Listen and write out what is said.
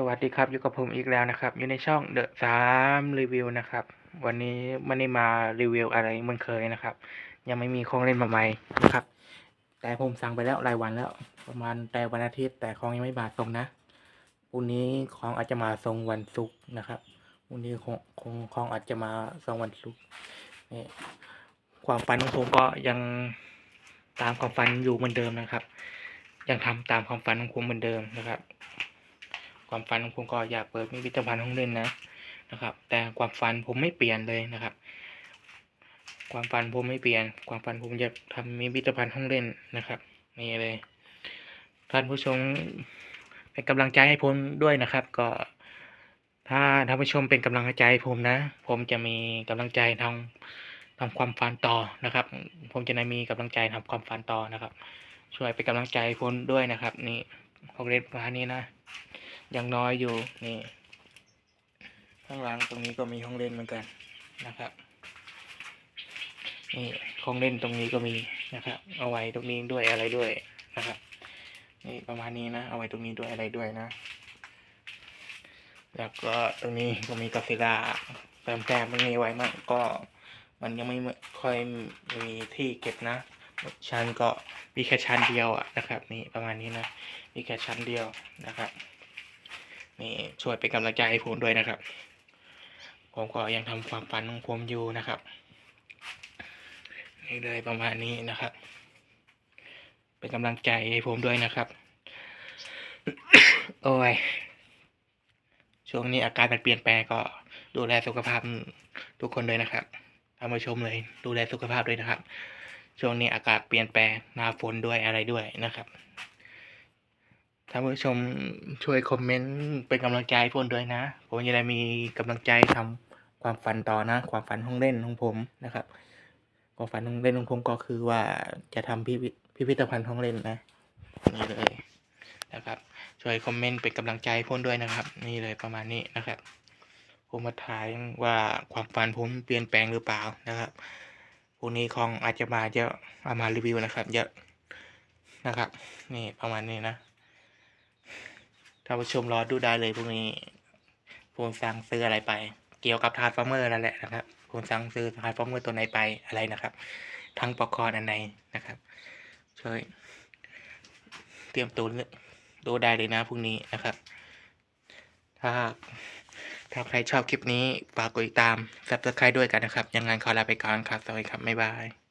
สวัสดีครับอยู่กับผมอีกแล้วนะครับ อยู่ในช่องเดอะสามรีวิวนะครับ วันนี้ไม่ได้มารีวิวอะไรเหมือนเคยนะครับ ยังไม่มีของเล่นมาใหม่นะครับ แต่ผมสั่งไปแล้วรายวันแล้ว ประมาณแต่วันอาทิตย์แต่ของยังไม่มาส่งนะพรุ่งนี้ของอาจจะมาส่งวันศุกร์นะครับพรุ่งนี้ของของของอาจจะมาส่งวันศุกร์นี่ความฝันของผมก็ยังตามความฝันอยู่เหมือนเดิมนะครับ ยังทำตามความฝันของผมเหมือนเดิมนะครับ ความฝันของผมก็อยากเปิดพิพิธภัณฑ์ห้องเล่นนะนะครับ แต่ความฝันผมไม่เปลี่ยนเลยนะครับ ความฝันผมไม่เปลี่ยน ความฝันผมอยากทำพิพิธภัณฑ์ห้องเล่นนะครับนี่เลยท่านผู้ชมเป็นกำลังใจให้ผมด้วยนะครับ ก็ถ้าท่านผู้ชมเป็นกำลังใจให้ผมนะ ผมจะมีกำลังใจทำทำความฝันต่อนะครับ ผมจะได้มีกำลังใจทำความฝันต่อนะครับ ช่วยเป็นกำลังใจให้ผมด้วยนะครับ นี่ห้องเล่นประมาณนี้นะ ยังน้อยอยู่นี่ ข้างหลังตรงนี้ก็มีห้องเล่นเหมือนกันนะครับนี่ของเล่นตรงนี้ก็มีนะครับ เอาไว้ตรงนี้ด้วยอะไรด้วยนะครับนี่ประมาณนี้นะ เอาไว้ตรงนี้ด้วยอะไรด้วยนะ แล้วก็ตรงนี้ก็มีกาฟิล่าเติมแต้มตรงนี้ไว้มากก็มันยังไม่ค่อยมีที่เก็บนะชั้นก็มีแค่ชั้นเดียวอะนะครับ นี่ประมาณนี้นะ มีแค่ชั้นเดียวนะครับ นี่ช่วยเป็นกำลังใจให้ผมด้วยนะครับ ผมก็ยังทำความฝันของผมอยู่นะครับนี่เลยประมาณนี้นะครับ เป็นกำลังใจให้ผมด้วยนะครับ โอ้ย ช่วงนี้อาการมันเปลี่ยนแปลงก็ดูแลสุขภาพทุกคนเลยนะครับท่านผู้ชมเลยดูแลสุขภาพด้วยนะครับ ช่วงนี้อากาศเปลี่ยนแปลงหน้าฝนด้วยอะไรด้วยนะครับ ท่านผู้ชมช่วยคอมเมนต์เป็นกำลังใจให้ผมด้วยนะ ผมจะได้มีกำลังใจทำความฝันต่อนะ ความฝันห้องเล่นของผมนะครับ ความฝันห้องเล่นของผมก็คือว่าจะทำพิพิพิธภัณฑ์ห้องเล่นนะนี่เลยนะครับช่วยคอมเมนต์เป็นกำลังใจให้ผมด้วยนะครับ นี่เลยประมาณนี้นะครับ ผมมาถ่ายว่าความฝันผมเปลี่ยนแปลงหรือเปล่านะครับพรุ่งนี้ของอาจจะมาจะเอามารีวิวนะครับเยอะนะครับ นี่ประมาณนี้นะ ท่านผู้ชมรอดูได้เลยพรุ่งนี้ผมสั่งซื้ออะไรไป เกี่ยวกับทาร์ฟอร์เมอร์นั่นแหละนะครับผมสั่งซื้อทาร์ฟอร์เมอร์ตัวไหนไปอะไรนะครับ ทั้งปอกคอนอันไหนนะครับช่วยเตรียมตัวดูได้เลยนะพรุ่งนี้นะครับ ถ้าถ้าใครชอบคลิปนี้ฝากกดติดตาม subscribe ด้วยกันนะครับ ยังไงขอลาไปก่อนครับ สวัสดีครับ บ๊ายบาย